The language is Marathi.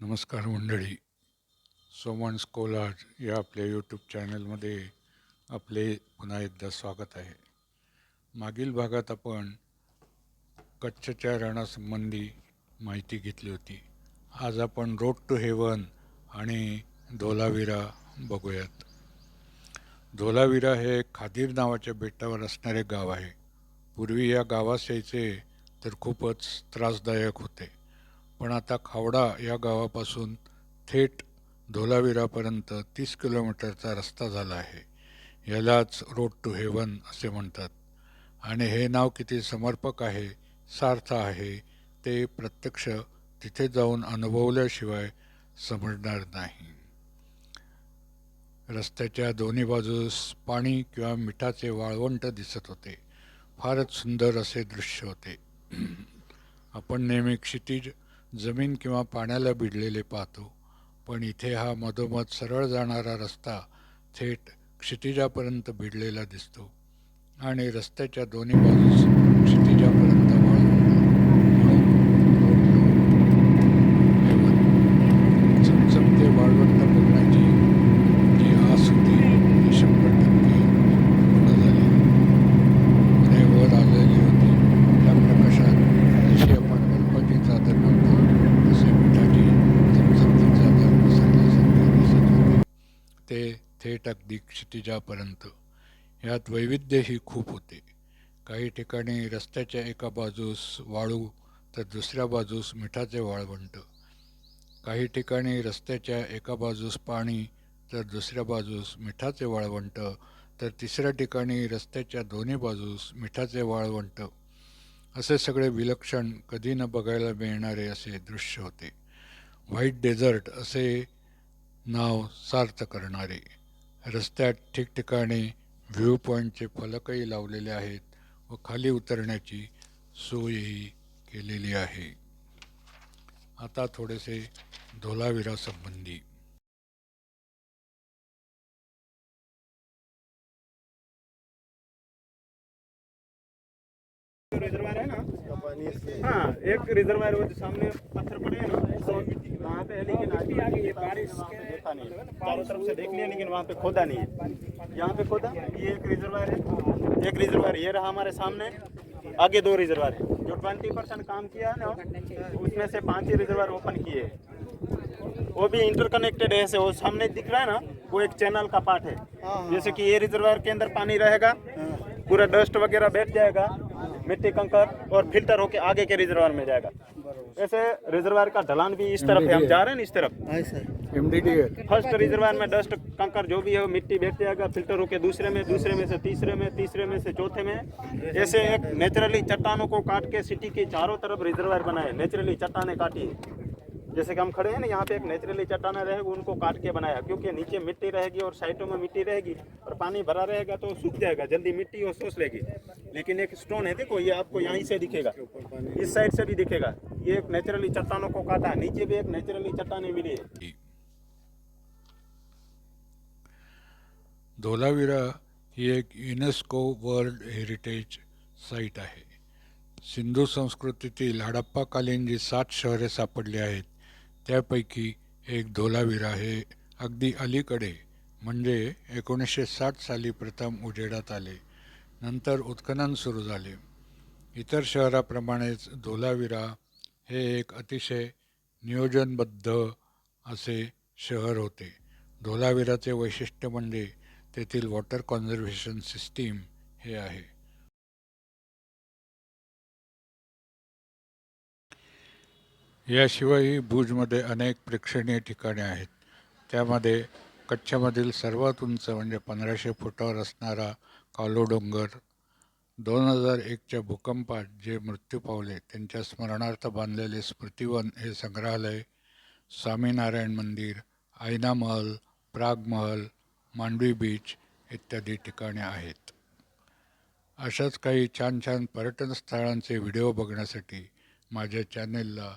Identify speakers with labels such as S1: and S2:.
S1: नमस्कार मंडळी. सोमन कोलाज या आपल्या यूट्यूब चॅनलमध्ये आपले पुन्हा एकदा स्वागत आहे. मागील भागात आपण कच्छच्या रणासंबंधी माहिती घेतली होती. आज आपण रोड टू हेवन आणि धोलावीरा बघूयात. धोलावीरा हे खादीर नावाच्या बेटावर असणारे गाव आहे. पूर्वी या गावास यायचे तर खूपच त्रासदायक होते. पण आता खावडा या गावापासून थेट धोलावीरापर्यंत तीस किलोमीटरचा रस्ता झाला आहे. यालाच रोड टू हेवन असे म्हणतात. आणि हे नाव किती समर्पक आहे सार्थ आहे ते प्रत्यक्ष तिथे जाऊन अनुभवल्याशिवाय समजणार नाही. रस्त्याच्या दोन्ही बाजूस पाणी किंवा मिठाचे वाळवंट दिसत होते. फारच सुंदर असे दृश्य होते. आपण नेहमी क्षितिज जमीन किंवा पाण्याला भिडलेले पाहतो. पण इथे हा मधोमध सरळ जाणारा रस्ता थेट क्षितिजापर्यंत भिडलेला दिसतो. आणि रस्त्याच्या दोन्ही बाजूस क्षितिजापर्यंत वाळवंट म्हणून चमचमते वाळवंट बघण्याची जी आस होती ती शंभर टक्के पूर्ण झाली पुणे वर आलेली होती त्या प्रकाशात जशी आपण बर्फाची चादर म्हणतो तसे मिठाची चमचमती चादर पसरल्यासारखे दिसत होते ते थेट अगदी क्षितिजापर्यंत. यात वैविध्यही खूप होते. काही ठिकाणी रस्त्याच्या एका बाजूस वाळू तर दुसऱ्या बाजूस मिठाचे वाळवंट काही ठिकाणी रस्त्याच्या एका बाजूस पाणी तर दुसऱ्या बाजूस मिठाचे वाळवंट तर तिसऱ्या ठिकाणी रस्त्याच्या दोन्ही बाजूस मिठाचे वाळवंट असे सगळे विलक्षण कधी न बघायला मिळणारे असे दृश्य होते. व्हाईट डेझर्ट असे नाव सार्थ करणारे. रस्त्यात ठिकठिकाणी व्ह्यू पॉईंटचे फलकही लावलेले आहेत व खाली उतरण्याची सोयही केलेली आहे. आता थोडेसे धोलावीरा
S2: रिजर्वायर है ना? हाँ। एक रिजर्वायर वो जो सामने पत्थर पड़े हैं ना वहाँ पे है लेकिन अभी आगे ये बारिश के देखा नहीं। चारों तरफ़ से देख लिया लेकिन वहाँ पे खोदा नहीं है। यहाँ पे खोदा ये एक रिजर्वायर है। एक रिजर्वायर ये रहा हमारे सामने। आगे दो रिजर्वायर है। जो ट्वेंटी परसेंट काम किया है ना उसमें से पाँच ही रिजर्वायर ओपन किए हैं। वो भी इंटरकनेक्टेड है ऐसे वो सामने दिख रहा है ना वो एक चैनल का पार्ट है। जैसे कि ये रिजर्वायर के अंदर पानी रहेगा पूरा डस्ट वगैरह बैठ जाएगा। मिट्टी कंकर और फ़िल्टर होके आगे के रिजर्वर में जाएगा। ऐसे रिजर्वर का ढलान भी इस तरफ़ है। हम जा रहे हैं इस तरफ़? फ़र्स्ट रिजर्वर में डस्ट कंकर जो भी है मिट्टी बैठ जाएगा फ़िल्टर होके दूसरे में दूसरे में से तीसरे में तीसरे में से चौथे में। ऐसे एक नेचुरली चट्टानों को काट के सिटी के चारों तरफ़ रिजर्वायर बनाए। नेचुरली चट्टाने काटी। है जैसे कि हम खड़े हैं ना, यहाँ पे एक नेचुरली चट्टाना रहेगा, उनको काट के बनाया, क्योंकि नीचे मिट्टी रहेगी और साइडों में मिट्टी रहेगी और पानी भरा रहेगा तो सूख जाएगा, जल्दी मिट्टी और सोच लेगी लेकिन एक स्टोन है, देखो, ये आपको यहीं से दिखेगा, इस साइड से भी दिखेगा। ये एक नेचुरली चट्टानों को काटा है, नीचे भी एक नेचुरली चट्टाने मिली है।
S1: धोलावीरा ही एक युनेस्को वर्ल्ड हेरिटेज साईट आहे. सिंधू संस्कृतीतील हडप्पाकालीन जी सात शहरे सापडली आहेत. त्यापैकी एक धोलावीरा हे अगदी अलीकडे. म्हणजे एकोणीसशे साठ साली प्रथम उजेडात आले. नंतर उत्खनन सुरू झाले. इतर शहराप्रमाणेच धोलावीरा हे एक अतिशय नियोजनबद्ध असे शहर होते. धोलावीराचे वैशिष्ट्य म्हणजे तेथील वॉटर कॉन्झर्वेशन सिस्टीम हे आहे. याशिवायही भुजमध्ये अनेक प्रेक्षणीय ठिकाणे आहेत. त्यामध्ये कच्छमधील सर्वात उंच म्हणजे पंधराशे फुटावर असणारा कालो डोंगर दोन हजार एकच्या भूकंपात जे मृत्यू पावले त्यांच्या स्मरणार्थ बांधलेले स्मृतिवन हे संग्रहालय स्वामीनारायण मंदिर आयना महल प्राग महल मांडवी बीच इत्यादी ठिकाणे आहेत. अशाच काही छान छान पर्यटन स्थळांचे व्हिडिओ बघण्यासाठी माझ्या चॅनेलला